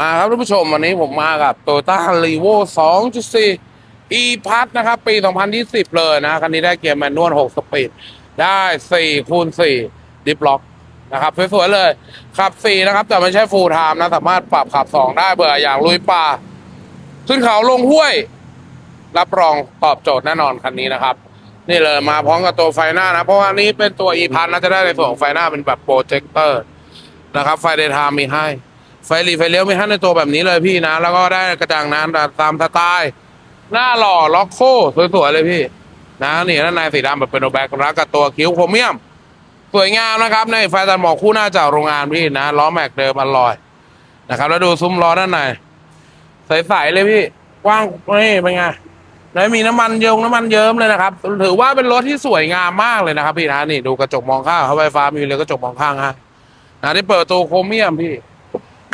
อ่าครับท่านผู้ชมวันนี้ผมมากับ t o y ต้ารีโว2.4 e p a s นะครับ ปี 2020 เลยนะ คันนี้ได้เกียร์แมนนวล 6 สปีด ได้4คูณ4ดิฟล็อกนะครับสวยๆเลย ขับ 4 นะครับ แต่ไม่ใช่ฟูลไทม์นะ สามารถปรับขับ 2 ได้เบื่ออยากลุยป่า ขึ้นเขาลงห้วย รับรองตอบโจทย์แน่นอนคันนี้นะครับ นี่เลยมาพร้อมกับตัวไฟหน้านะ เพราะว่านี้เป็นตัว e p a s นะจะได้ในส่วนของไฟหน้าเป็นแบบโปรเจคเตอร์นะครับไฟเดย์ไทม์มีให้ ไฟหลีไฟเลี้ยวมีให้ในตัวแบบนี้เลยพี่นะ แล้วก็ได้กระจังน้ำตามสไตล์หน้าหล่อล็อกโค้สวยๆเลยพี่ นะนี่ด้านในสีดำแบบเป็นโอแบกรักกับตัวคิ้วโครเมียม สวยงามนะครับ ในไฟตัดหมอกคู่หน้าจากโรงงานพี่นะล้อแม็กเดิมอร่อยนะครับ แล้วดูซุ้มล้อด้านในใสๆเลยพี่กว้างนี่เป็นไงไม่มีน้ำมันเยิมน้ำมันเยิ้มเลยนะครับ ถือว่าเป็นรถที่สวยงามมากเลยนะครับ พี่นะนี่ดูกระจกมองข้างเขาไฟฟ้ามีเลยกระจกมองข้างฮะนะที่เปิดประตูโครเมียมพี่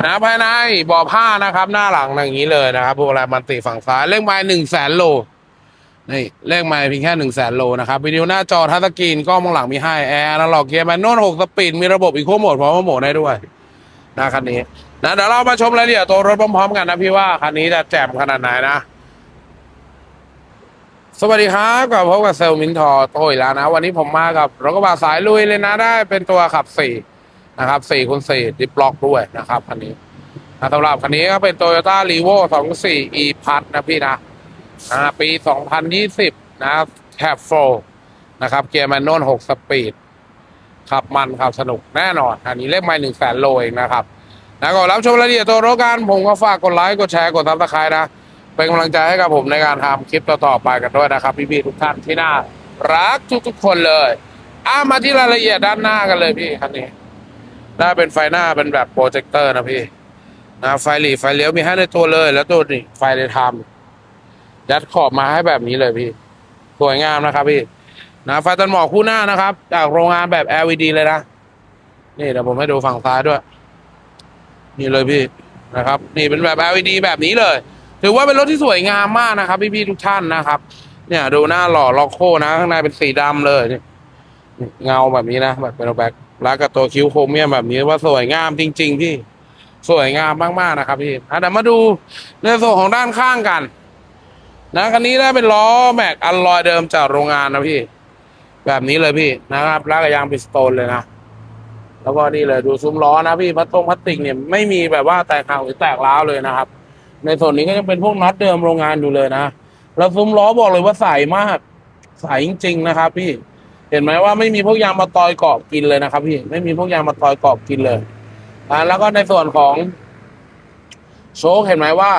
นะภายในบ่อผ้านะครับ หน้าหลังอย่างนี้เลยนะครับพวกอะไรมันติฝั่งซ้ายเลขไม้หนึ่งแสนโลนี่เลขไม้เพียงแค่หนึ่งแสนโลนะครับวิดีโอหน้าจอทัชสกรีนกล้องมองหลังมีให้แอร์แล้วหลอกเกียร์แมนนวลหกสปีดมีระบบอีโคโหมดพร้อมโหมดได้ด้วยนะคันนี้นะเดี๋ยวเรามาชมรายละเอียดตัวรถพร้อมๆกันนะพี่ว่าคันนี้จะแจ่มขนาดไหนนะสวัสดีครับกับพบกับเซลลมินทอโต้อีกแล้วนะ วันนี้ผมมากับรถกระบะสายลุยเลยนะได้เป็นตัวขับสี่ นะครับสี่คูณสี่ดิฟล็อกด้วยนะครับคันนี้นะสำหรับคันนี้ก็เป็นโตโยต้ารีโวสองสี่อีพัทนะพี่นะอ่าปีสองพันยี่สิบนะครับแคปโฟนะครับ เกียร์แมนนวลหกสปีดขับมันขับสนุกแน่นอน อันนี้เลขไม่หนึ่งแสนโลเองนะครับนะก่อนรับชมรายละเอียดตัวรถกันผมก็ฝากกดไลค์กดแชร์กดซับสไครต์นะ เป็นกำลังใจให้กับผมในการทำคลิปต่อๆไปกันด้วยนะครับ พี่ๆทุกท่านที่น่ารักทุกๆคนเลยอ่ามาที่รายละเอียดด้านหน้ากันเลยพี่คันนี้ ได้าเป็นไฟหน้าเป็นแบบโปรเจคเตอร์นะพี่นะไฟหลีไฟเลี้ยวมีให้ในตัวเลย แล้วตัวนี้ไฟในทำยัดขอบมาให้แบบนี้เลยพี่ สวยงามนะครับพี่นะไฟตันหมอกคู่หน้านะครับ จากโรงงานแบบ LED เลยนะ นี่เดี๋ยวผมให้ดูฝั่งซ้ายด้วย นี่เลยพี่นะครับ นี่เป็นแบบ LED แบบนี้เลย ถือว่าเป็นรถที่สวยงามมากนะครับ พี่ๆทุกท่านนะครับ เนี่ยดูหน้าหล่อล็อกโคนะ ข้างในเป็นสีดำเลยเงาแบบนี้นะแบบเป็นแบ็ค แล้วกับตัวคิ้วโครเมียมแบบนี้ว่าสวยงามจริง ๆ พี่สวยงามมากๆนะครับพี่อะเดี๋ยวมาดูในส่วนของด้านข้างกัน นะคันนี้ได้เป็นล้อแม็กอัลลอยเดิมจากโรงงานนะพี่ แบบนี้เลยพี่นะครับแล้วก็ยางพิสโตนเลยนะแล้วก็นี่เลยดูซุ้มล้อนะพี่พลาสตงพลาสติกเนี่ยไม่มีแบบว่าแตกหักหรือแตกร้าวเลยนะครับ ในส่วนนี้ก็ยังเป็นพวกน็อตเดิมโรงงานอยู่เลยนะแล้วซุ้มล้อบอกเลยว่าใสมากใสจริงๆนะครับ พี่ เห็นไหมว่าไม่มีพวกยางมาตอยเกาะกินเลยนะครับ พี่ไม่มีพวกยางมาตอยเกาะกินเลยอ่าแล้วก็ในส่วนของ โชคเห็นไหมว่า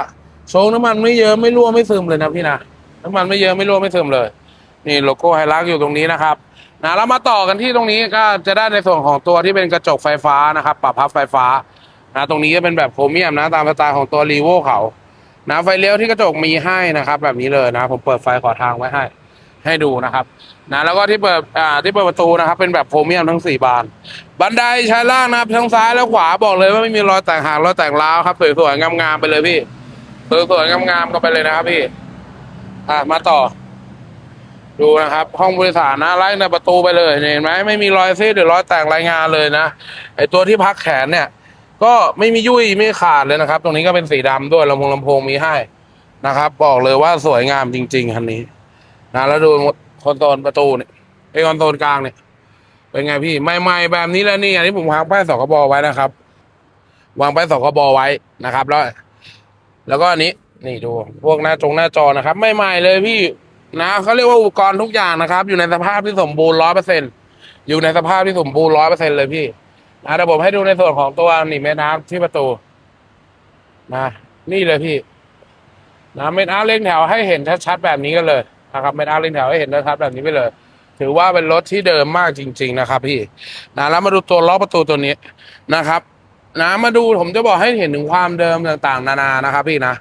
โชคน้ำมันไม่เยอะไม่รั่วไม่ซึมเลยนะพี่นะน้ำมันไม่เยอะไม่รั่วไม่ซึมเลย นี่โลโก้ไฮรักอยู่ตรงนี้นะครับนะแล้วมาต่อกันที่ตรงนี้ก็จะได้ในส่วนของตัวที่เป็นกระจกไฟฟ้านะครับปรับพับไฟฟ้านะตรงนี้ก็เป็นแบบโครเมียมนะตามสไตล์ของตัวรีโวเขานะไฟเลี้ยวที่กระจกมีให้นะครับ แบบนี้เลยนะ ผมเปิดไฟขอทางไว้ให้ ให้ดูนะครับนะแล้วก็ที่เปิดอ่าที่เปิดประตูนะครับ เป็นแบบโครเมียมทั้งสี่บาน บันไดชายล่างนะครับทั้งซ้ายและขวาบอกเลยว่าไม่มีรอยแตกหักรอยแตกร้าวครับสวยๆงามๆไปเลยพี่สวยๆงามๆกันไปเลยนะครับพี่อ่ามาต่อ ดูนะครับ ห้องบริษัทนะไล่ในประตูไปเลยเห็นไหมไม่มีรอยซีดหรือรอยแตกรายงานเลยนะไอตัวที่พักแขนเนี่ย ก็ไม่มียุ่ยไม่ขาดเลยนะครับ ตรงนี้ก็เป็นสีดำด้วยลำโพงลำโพงมีให้นะครับ บอกเลยว่าสวยงามจริง ๆ คันนี้ นะแล้วดูคอนโซลประตูเนี่ยไอคอนโซลกลางเนี่ยเป็นไงพี่ใหม่ๆแบบนี้แล้วนี่อันนี้ผมวางป้ายสกบไว้นะครับ วางป้ายสกบไว้นะครับ แล้ว แล้วก็อันนี้ นี่ดู พวกหน้าจงหน้าจอนะครับใหม่ๆเลยพี่นะเขาเรียกว่าอุปกรณ์ทุกอย่างนะครับ อยู่ในสภาพที่สมบูรณ์ร้อยเปอร์เซ็นอยู่ในสภาพที่สมบูรณ์ร้อยเปอร์เซ็นเลยพี่นะเดี๋ยวผมให้ดูในส่วนของตัวนีบเม็ดน้ำที่ประตูนะนี่เลยพี่นะเม็ดน้ำเล่งแถวให้เห็นชัดๆแบบนี้กันเลย นะครับเม็ดน้ำเล่งแถวให้เห็นชัดๆแบบนี้ไปเลย ถือว่าเป็นรถที่เดิมมากจริง ๆ นะครับ พี่นะแล้วมาดูตัวล้อประตูตัวนี้นะครับนะมาดูผมจะบอกให้เห็นถึงความเดิมต่างๆ นานานะครับ พี่นะ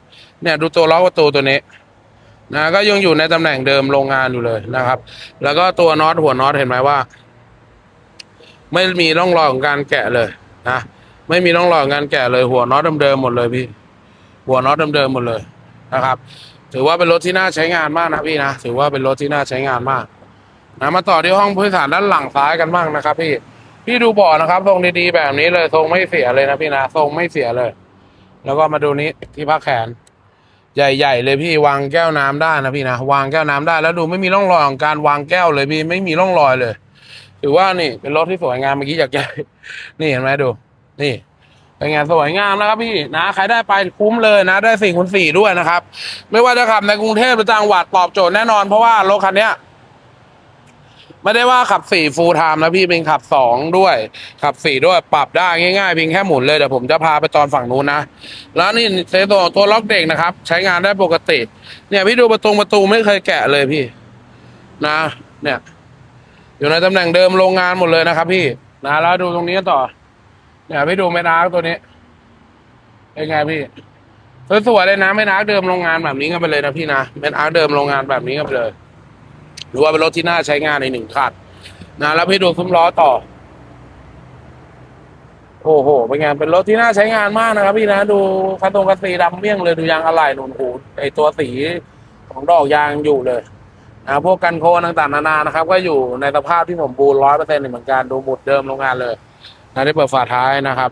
เนี่ยดูตัวล้อประตูตัวนี้นะก็ยังอยู่ในตำแหน่งเดิมโรงงานอยู่เลยนะครับ แล้วก็ตัวน็อตหัวน็อตเห็นไหมว่า ไม่มีร่องรอยของการแกะเลยนะไม่มีร่องรอยของการแกะเลยหัวน็อตเดิมๆหมดเลยพี่ หัวน็อตเดิมๆหมดเลยนะครับ ถือว่าเป็นรถที่น่าใช้งานมากนะพี่นะถือว่าเป็นรถที่น่าใช้งานมากนะมาต่อที่ห้องผู้โดยสารด้านหลังซ้ายกันบ้างนะครับพี่พี่ดูเบาะนะครับทรงดีๆแบบนี้เลยทรงไม่เสียเลยนะพี่นะทรงไม่เสียเลย แล้วก็มาดูนี้ที่พักแขน ใหญ่ ๆ เลยพี่วางแก้วน้ำได้นะพี่นะวางแก้วน้ำได้ แล้วดูไม่มีร่องรอยของการวางแก้วเลยพี่ไม่มีร่องรอยเลยถือว่านี่เป็นรถที่สวยงามเมื่อกี้อยากจะนี่เห็นไหมดู นี่ เป็นไงสวยงามนะครับพี่นะใครได้ไปคุ้มเลยนะ ได้สี่คูณสี่ด้วยนะครับ ไม่ว่าจะขับในกรุงเทพหรือต่างจังหวัดตอบโจทย์แน่นอนเพราะว่ารถคันเนี้ยไม่ได้ว่าขับสี่ฟูลไทม์นะพี่เป็นขับสองด้วย ขับสี่ด้วยปรับได้ง่ายๆเพียงแค่หมุนเลยเดี๋ยวผมจะพาไปตอนฝั่งนู้นนะ แล้วนี่เซตัวตัวล็อกเด็กนะครับ ใช้งานได้ปกติ เนี่ยพี่ดูประตูประตูไม่เคยแกะเลยพี่ นะ เนี่ย อยู่ในตำแหน่งเดิมโรงงานหมดเลยนะครับ พี่นะแล้วดูตรงนี้ต่อ เนี่ยพี่ดูเมนาร์กตัวนี้เป็นไงพี่สวยๆเลยนะเมนาร์กเดิมโรงงานแบบนี้กันไปเลยนะพี่นะเมนาร์กเดิมโรงงานแบบนี้กันไปเลย หรือว่าเป็นรถที่น่าใช้งานในหนึ่งคันนะแล้วพี่ดูซุ้มล้อต่อ โอ้โหเป็นไงเป็นรถที่น่าใช้งานมากนะครับ พี่นะดูคันตรงคันสีดำเมี่ยงเลยดูยางอะไหล่หนุนโอ้โหไอตัวสีของดอกยางอยู่เลยนะพวกกันโคนต่างๆนานานะครับ ก็อยู่ในสภาพที่ผมบูร้อยเปอร์เซ็นต์เหมือนกันดูหมุดเดิมโรงงานเลย นะได้เปิดฝาท้ายนะครับ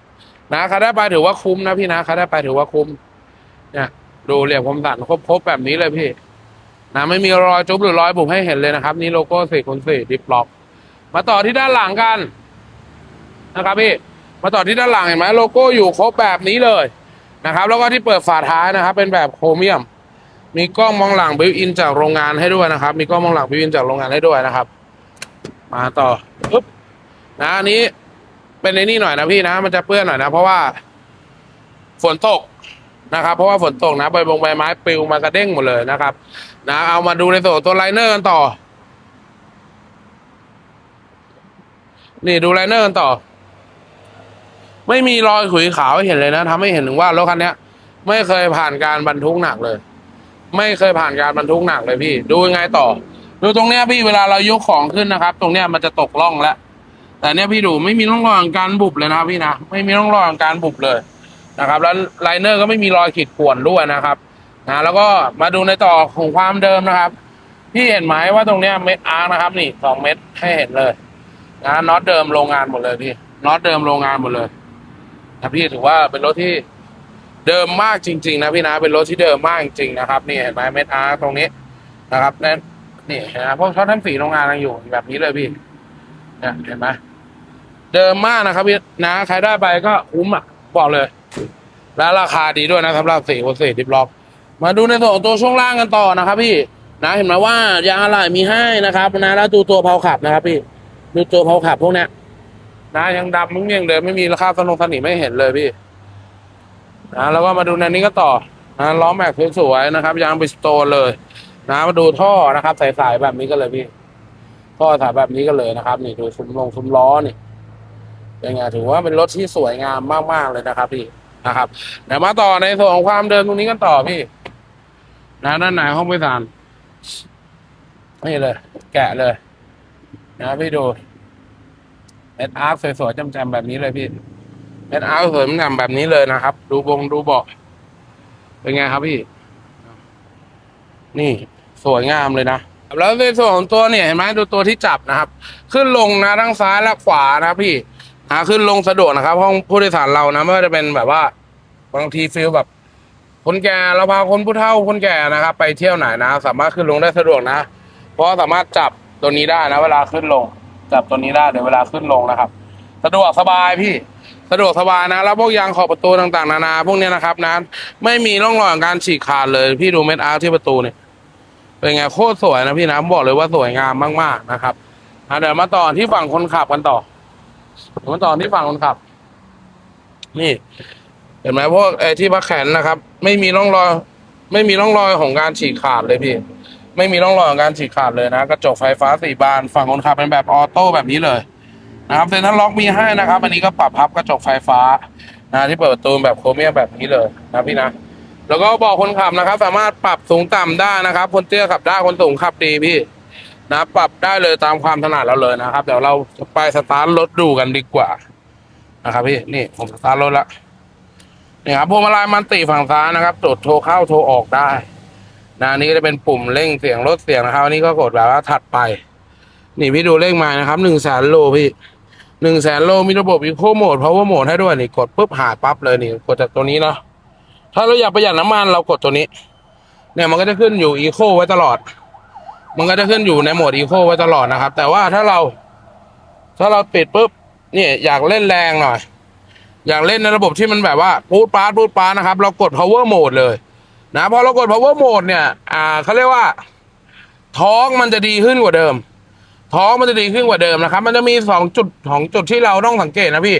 นะใครได้ไปถือว่าคุ้มนะพี่นะใครได้ไปถือว่าคุ้ม เนี่ย ดูเหลี่ยมคมสันครบๆแบบนี้เลยพี่ นะไม่มีรอยจุ๊บหรือรอยบุบให้เห็นเลยนะครับ นี่โลโก้สี่คูณสี่ดิฟล็อก มาต่อที่ด้านหลังกัน นะครับพี่ มาต่อที่ด้านหลังเห็นไหมโลโก้อยู่ครบแบบนี้เลยนะครับ แล้วก็ที่เปิดฝาท้ายนะครับ เป็นแบบโครเมียม มีกล้องมองหลังบิวอินจากโรงงานให้ด้วยนะครับ มีกล้องมองหลังบิวอินจากโรงงานให้ด้วยนะครับ มาต่อปึ๊บนะอันนี้ เป็นในนี่หน่อยนะพี่นะ มันจะเปื้อนหน่อยนะ เพราะว่า ฝนตกนะครับ เพราะว่าฝนตกนะใบบงใบไม้ปลิวมากระเด้งหมดเลยนะครับ นะเอามาดูในส่วนตัวไลเนอร์กันต่อ นี่ดูไลเนอร์กันต่อ ไม่มีรอยขุยขาวให้เห็นเลยนะทำให้เห็นถึงว่ารถคันนี้ยไม่เคยผ่านการบรรทุกหนักเลย ไม่เคยผ่านการบรรทุกหนักเลยพี่ ดูยังไงต่อ ดูตรงเนี้ยพี่เวลาเรายกของขึ้นนะครับ ตรงเนี้ยมันจะตกล่องแล้ว แต่เนี้ยพี่ดูไม่มีร่องรอยของการบุบเลยนะพี่นะไม่มีร่องรอยของการบุบเลยนะครับ แล้วไลเนอร์ก็ไม่มีรอยขีดข่วนด้วยนะครับนะแล้วก็มาดูในต่อของความเดิมนะครับ พี่เห็นไหมว่าตรงเนี้ยเม็ดอาร์นะครับนี่สองเม็ดให้เห็นเลยนะน็อตเดิมโรงงานหมดเลยพี่น็อตเดิมโรงงานหมดเลยนะพี่ถือว่าเป็นรถที่เดิมมากจริง ๆ นะพี่นะเป็นรถที่เดิมมากจริงๆนะครับนี่เห็นไหมเม็ดอาร์ตรงนี้นะครับนั่นนี่นไหมพวกช็อตทั้งสีโรงงานยังอยู่แบบนี้เลยพี่เนี่ยเห็นไหม เดิมมากนะครับพี่นะใครได้ไปก็คุ้มอะบอกเลย และราคาดีด้วยนะสำหรับสี่คนสี่ดิบล็อก มาดูในส่วนของตัวช่วงล่างกันต่อนะครับ พี่นะเห็นไหมว่ายางอะไหล่มีให้นะครับนะแล้วดูตัวเพลาขับนะครับพี่ดูตัวเพลาขับพวกเนี้ยนะยังดำมึงยังเดิมไม่มีราคาสนงสนิไม่เห็นเลยพี่นะแล้วก็มาดูในนี้ก็ต่อนะล้อแม็กสวยๆนะครับยางบิสโตนเลยนะมาดูท่อนะครับใสๆแบบนี้ก็เลยพี่ท่อสายแบบนี้ก็เลยนะครับ นี่ดูซุ้มลงซุ้มล้อนี่ เป็นไงถือว่าเป็นรถที่สวยงามมากๆเลยนะครับพี่นะครับเดี๋ยวมาต่อในส่วนของความเดิมตรงนี้กันต่อพี่นะด้านไหนห้องผู้โดยสารนี่เลย แกะเลย นะพี่ดูเม็ดอาร์คสวยๆจำๆแบบนี้เลยพี่เม็ดอาร์คสวยจำๆแบบนี้เลยนะครับ ดูบงดูเบาะเป็นไงครับพี่ นี่สวยงามเลยนะแล้วในส่วนของตัวเนี่ยเห็นไหมดูตัวที่จับนะครับ ขึ้นลงนะทั้งซ้ายและขวานะพี่ นะขึ้นลงสะดวกนะครับ ห้องผู้โดยสารเรานะไม่ว่าจะเป็นแบบว่า บางทีฟีลแบบ คนแก่เราพาคนผู้เฒ่าคนแก่นะครับ ไปเที่ยวไหนนะ สามารถขึ้นลงได้สะดวกนะ เพราะสามารถจับตัวนี้ได้นะ เวลาขึ้นลง จับตัวนี้ได้เดี๋ยวเวลาขึ้นลงนะครับ สะดวกสบายพี่สะดวกสบายนะ แล้วพวกยางขอบประตูต่างๆ นานา พวกเนี้ยนะครับนะไม่มีร่องรอยของการฉีกขาดเลย พี่ดูเม็ดอาร์ที่ประตูเนี่ยเป็นไงโคตรสวยนะพี่นะบอกเลยว่าสวยงามมากๆนะครับเดี๋ยวมาต่อที่ฝั่งคนขับกันต่อ เดี๋ยวมาต่อที่ฝั่งคนขับ นี่ เห็นไหมพวกไอ้ที่พักแขนนะครับ ไม่มีร่องรอย ไม่มีร่องรอยของการฉีกขาดเลยพี่ ไม่มีร่องรอยของการฉีกขาดเลยนะกระจกไฟฟ้าสี่บานฝั่งคนขับเป็นแบบออโต้แบบนี้เลยนะครับเซ็นทรัลล็อกมีให้นะครับ อันนี้ก็ปรับพับกระจกไฟฟ้านะที่เปิดประตูแบบโครเมียมแบบนี้เลยนะพี่นะแล้วก็บอกคนขับนะครับ สามารถปรับสูงต่ำได้นะครับ คนเตี้ยขับได้คนสูงขับดีพี่ นะปรับได้เลยตามความถนัดเราเลยนะครับเดี๋ยวเราจะไปสตาร์ทรถดูกันดีกว่านะครับพี่นี่ผมสตาร์ทรถละนี่ครับพวงมาลัยมันติฝั่งซ้ายนะครับกดโทรเข้าโทรออกได้นะอันนี้ก็จะเป็นปุ่มเร่งเสียงลดเสียงนะครับอันนี้ก็กดแบบว่าถัดไป นี่พี่ดูเลขมานะครับหนึ่งแสนโลพี่หนึ่งแสนโลมีระบบอีโคโหมดพาวเวอร์โหมดให้ด้วยนี่กดปุ๊บหายปั๊บเลยนี่กดจากตัวนี้เนาะถ้าเราอยากประหยัดน้ำมันเรากดตัวนี้ เนี่ยมันก็จะขึ้นอยู่อีโคไว้ตลอด มันก็จะขึ้นอยู่ในโหมดอีโคไว้ตลอดนะครับ แต่ว่าถ้าเรา ถ้าเราปิดปุ๊บเนี่ยอยากเล่นแรงหน่อย อยากเล่นในระบบที่มันแบบว่าปูดปาร์ดปูดปาร์ดนะครับ เรากด power mode เลย นะพอเรากด power mode เนี่ย อ่าเขาเรียกว่า ท้องมันจะดีขึ้นกว่าเดิม ท้องมันจะดีขึ้นกว่าเดิมนะครับ มันจะมีสองจุดของจุดที่เราต้องสังเกตนะพี่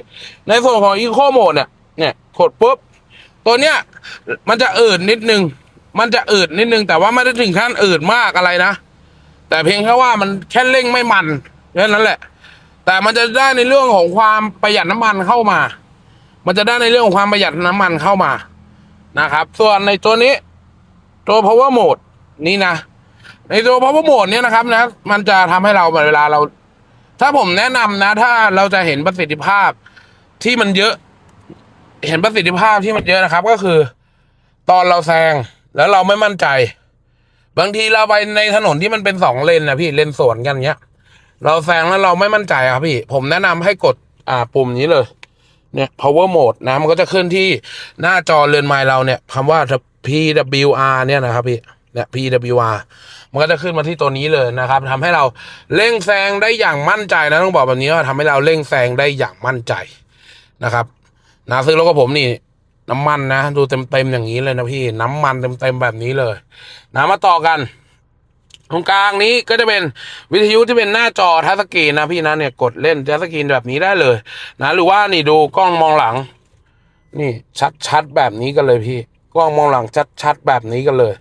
ในส่วนของ eco mode เนี่ยเนี่ยกดปุ๊บตัวเนี้ยมันจะอืดนิดนึง มันจะอืดนิดนึง แต่ว่าไม่ได้ถึงขั้นอืดมากอะไรนะ แต่เพียงแค่ว่ามันแค่เร่งไม่มันแค่นั้นแหละ แต่มันจะได้ในเรื่องของความประหยัดน้ำมันเข้ามา มันจะได้ในเรื่องของความประหยัดน้ำมันเข้ามานะครับ ส่วนในตัวนี้ตัว power mode นี่นะ ในตัว power mode เนี่ยนะครับนะ มันจะทำให้เราเวลาเรา ถ้าผมแนะนำนะ ถ้าเราจะเห็นประสิทธิภาพที่มันเยอะ เห็นประสิทธิภาพที่มันเยอะนะครับ ก็คือ ตอนเราแซงแล้วเราไม่มั่นใจ บางทีเราไปในถนนที่มันเป็นสองเลนนะพี่เลนสวนกันเงี้ย เราแซงแล้วเราไม่มั่นใจครับพี่ ผมแนะนำให้กดอ่าปุ่มนี้เลย เนี่ย power mode นะมันก็จะขึ้นที่หน้าจอเรือนไม้เราเนี่ยคำว่า PWR เนี่ยนะครับพี่เนี่ย PWR มันก็จะขึ้นมาที่ตัวนี้เลยนะครับทำให้เราเร่งแซงได้อย่างมั่นใจนะต้องบอกแบบนี้ว่าทำให้เราเร่งแซงได้อย่างมั่นใจนะครับนะซื้อรถกับผมนี่ น้ำมันนะ ดูเต็มๆอย่างนี้เลยนะพี่น้ำมันเต็มๆแบบนี้เลยนะมาต่อกัน ตรงกลางนี้ก็จะเป็นวิทยุที่เป็นหน้าจอทัชสกรีนนะพี่นะเนี่ยกดเล่นทัชสกรีนแบบนี้ได้เลย นะ หรือว่านี่ดูกล้องมองหลัง นี่ชัดๆแบบนี้กันเลยพี่กล้องมองหลังชัดๆแบบนี้กันเลย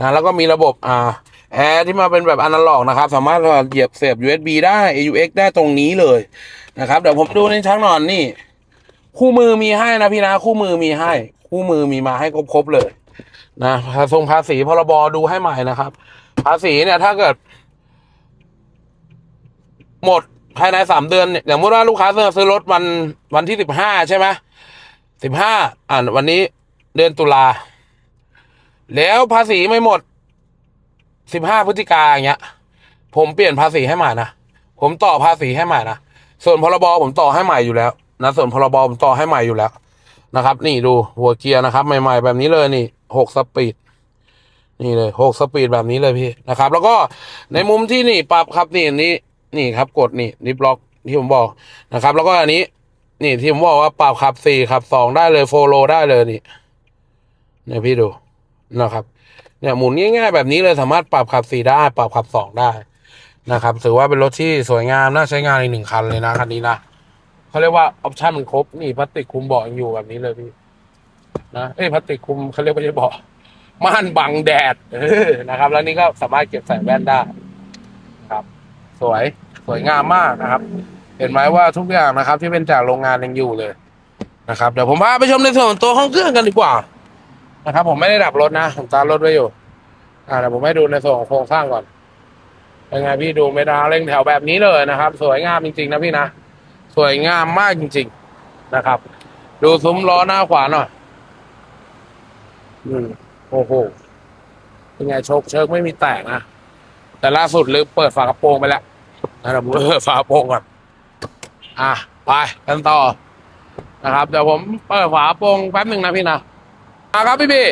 นะแล้วก็มีระบบอ่าแอร์ที่มาเป็นแบบอนาล็อกนะครับ สามารถเหยียบเสียบ USB ได้ AUX ได้ตรงนี้เลยนะครับ เดี๋ยวผมดูในช้างนอนนี่ คู่มือมีให้นะพี่นะคู่มือมีให้ คู่มือมีมาให้ครบๆเลยนะภาษงภาษีพรบดูให้ใหม่นะครับ ภาษีเนี่ยถ้าเกิด หมดภายในสามเดือนเนี่ยอย่างเมื่อว่าลูกค้าซื้อซื้อรถวันวันที่สิบห้าใช่ไหมสิบห้าอ่าวันนี้เดือนตุลาแล้วภาษีไม่หมดสิบห้าพฤศจิกาอย่างเงี้ย ผมเปลี่ยนภาษีให้ใหม่นะผมต่อภาษีให้ใหม่นะส่วนพรบผมต่อให้ใหม่อยู่แล้ว นะส่วนพรบผมต่อให้ใหม่อยู่แล้วนะครับ นี่ดูหัวเกียร์นะครับ ใหม่ ๆ แบบนี้เลยนี่หกสปีดนี่เลยหกสปีดแบบนี้เลยพี่นะครับ แล้วก็ในมุมที่นี่ปรับครับนี่นี่นี่ครับกดนี่นี่บล็อกที่ผมบอกนะครับ แล้วก็อันนี้ นี่ที่ผมบอกว่าปรับขับสี่ขับสองได้เลยโฟโลได้เลยนี่เนี่ยพี่ดูนะครับ เนี่ยหมุนง่ายๆแบบนี้เลยสามารถปรับขับสี่ได้ ปรับขับสองได้นะครับ ถือว่าเป็นรถที่สวยงามน่าใช้งานอีกหนึ่งคันเลยนะคันนี้นะ เขาเรียกว่าออปชั่นมันครบนี่พลาสติกคุมเบาะยังอยู่แบบนี้เลยพี่นะเอ้ยพลาสติกคุมเขาเรียกว่าจะเบาะม่านบังแดดนะครับ แล้วนี่ก็สามารถเก็บใส่แว่นได้ครับ สวยสวยงามมากนะครับ เห็นไหมว่าทุกอย่างนะครับ ที่เป็นจากโรงงานยังอยู่เลยนะครับเดี๋ยวผมพาไปชมในส่วนตัวห้องเครื่องกันดีกว่า นะครับ ผมไม่ได้ดับรถนะผมตามรถไว้อยู่ อ่าเดี๋ยวผมให้ดูในส่วนของโครงสร้างก่อนเป็นไงพี่ดูเมดาเร่งแถวแบบนี้เลยนะครับ สวยงามจริงๆนะพี่นะ สวยงามมากจริง ๆนะครับ ดูซุ้มล้อหน้าขวาหน่อยอืมโอ้โหเป็นไงโชคเชิงไม่มีแตกนะแต่ล่าสุดลืมเปิดฝากระโปรงไปแล้วนะเราเปิดฝากระโปรงก่อนอะไปกันต่อนะครับเดี๋ยวผมเปิดฝากระโปรงแป๊บหนึ่งนะพี่นะมาครับพี่พี่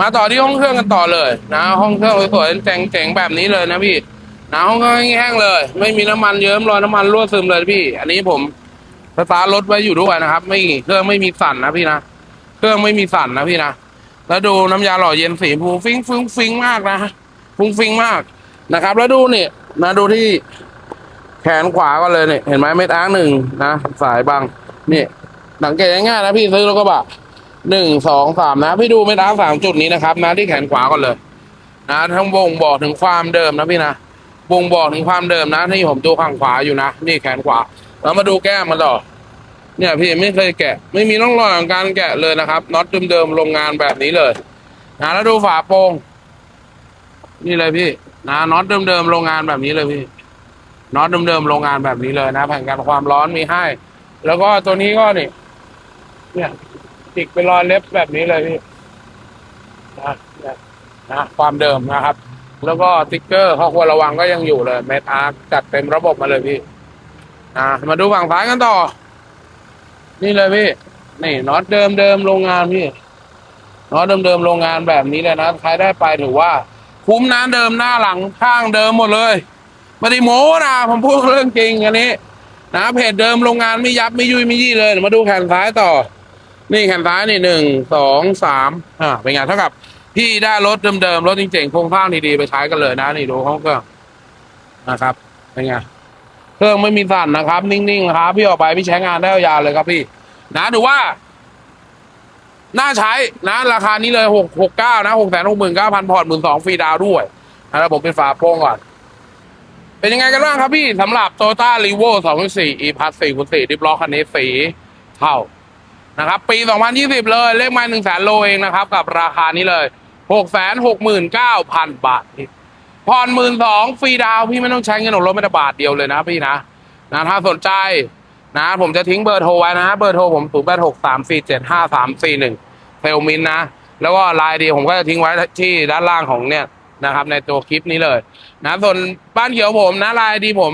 มาต่อที่ห้องเครื่องกันต่อเลย นะ ห้องเครื่องสวยๆเจ๋งๆแบบนี้เลยนะพี่นะ ห้องเครื่องแห้งๆเลย ไม่มีน้ำมันเยิ้มรอยน้ำมันรั่วซึมเลยพี่ อันนี้ผมสตาร์ทรถไว้อยู่ด้วยนะครับ ไม่เครื่องไม่มีสั่นนะพี่นะเครื่องไม่มีสั่นนะพี่นะแล้วดูน้ำยาหล่อเย็นสีฟูฟิงฟิงฟิงมากนะฟุ้งฟิงมากนะครับ แล้วดูนี่นะดูที่แขนขวาก็เลยเนี่ยเห็นไหมเม็ดอ้าร์หนึ่งนะสายบางนี่สังเกตง่ายๆนะพี่ซื้อรถกระบะหนึ่งสองสามนะ พี่ดูเม็ดอ้าร์สามจุดนี้นะครับนะที่แขนขวาก่อนเลย นะทั้งบ่งบอกถึงความเดิมนะพี่นะ บ่งบอกถึงความเดิมนะที่ผมดูข้างขวาอยู่นะนี่แขนขวาแล้วมาดูแก้มมันต่อเนี่ยพี่ไม่เคยแกะ ไม่มีร่องรอยของการแกะเลยนะครับน็อตเดิมๆโรงงานแบบนี้เลยนะแล้วดูฝาโปร่งนี่เลยพี่นะน็อตเดิมๆโรงงานแบบนี้เลยพี่น็อตเดิมๆโรงงานแบบนี้เลยนะแผ่นกันความร้อนมีให้ แล้วก็ตัวนี้ก็นี่เนี่ยติดเป็นรอยเล็บแบบนี้เลยพี่นะนะความเดิมนะครับ แล้วก็ติ๊กเกอร์ข้อควรระวังก็ยังอยู่เลยเมทาร์จัดเต็มระบบมาเลยพี่นะมาดูฝั่งซ้ายกันต่อ นี่เลยพี่ นี่น็อตเดิมเดิมโรงงานพี่น็อตเนาะเดิมโรงงานแบบนี้เลยนะใครได้ไปถือว่า คุ้มนะเดิมหน้าหลังข้างเดิมหมดเลยไม่ได้โม้นะผมพูดเรื่องจริงอันนี้นะเพจเดิมโรงงานไม่ยับไม่ยุยไม่ยี่เลยมาดูแขนซ้ายต่อ นี่แขนซ้ายนี่หนึ่งสองสามอ่าเป็นไงเท่ากับ พี่ได้รถเดิมๆรถจริงๆโครงสร้างดีๆไปใช้กันเลยนะนี่ดูเครื่องนะครับเป็นไงเครื่องไม่มีสั่นนะครับ นิ่งๆครับพี่ออกไปพี่ใช้งานได้ยาวเลยครับพี่ นะถือว่า น่าใช้นะ ราคานี้เลยหกหกเก้านะหกแสนหกหมื่นเก้าพันพอร์ตหมื่นสองฟรีดาวด้วยนะแล้วผมเป็นฝาโปร่งก่อน เป็นยังไงกันบ้างครับพี่สำหรับ t o y ต้ารีโว2.4 e p a s 4คูณ4ดิฟล็อกคันนี้สีเท่านะครับ ปี 2020 เลย เลขไม้1แสนโลเองนะครับ กับราคานี้เลย 669,000บาทพี่ผ่อนหมื่นสองฟรีดาวพี่ไม่ต้องใช้เงินออกรถไม่แต่บาทเดียวเลยนะพี่นะนะถ้าสนใจนะ ผมจะทิ้งเบอร์โทรไว้นะ เบอร์โทรผม0 8 6 3 4 7 5 3 4 1เจ็ดห้าสามสี่หนึ่งเซลมินนะ แล้วก็ไลน์ดีผมก็จะทิ้งไว้ที่ด้านล่างของเนี่ยนะครับ ในตัวคลิปนี้เลย นะส่วนบ้านเขียวผมนะไลน์ดีผม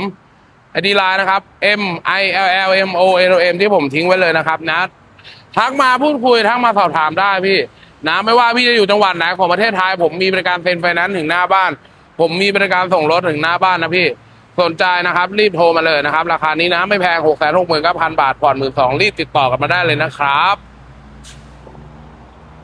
ไอดีไลน์นะครับ M I L L M O N O M ที่ผมทิ้งไว้เลยนะครับนะทักมาพูดคุยทักมาสอบถามได้พี่ นะไม่ว่าพี่จะอยู่จังหวัดไหนของประเทศไทยผมมีบริการเซ็นไฟแนนซ์ถึงหน้าบ้าน ผมมีบริการส่งรถถึงหน้าบ้านนะพี่สนใจนะครับ รีบโทรมาเลยนะครับ ราคานี้นะไม่แพงหกแสนหกหมื่นเก้าพันบาทผ่อนหมื่นสองรีบติดต่อกันมาได้เลยนะครับ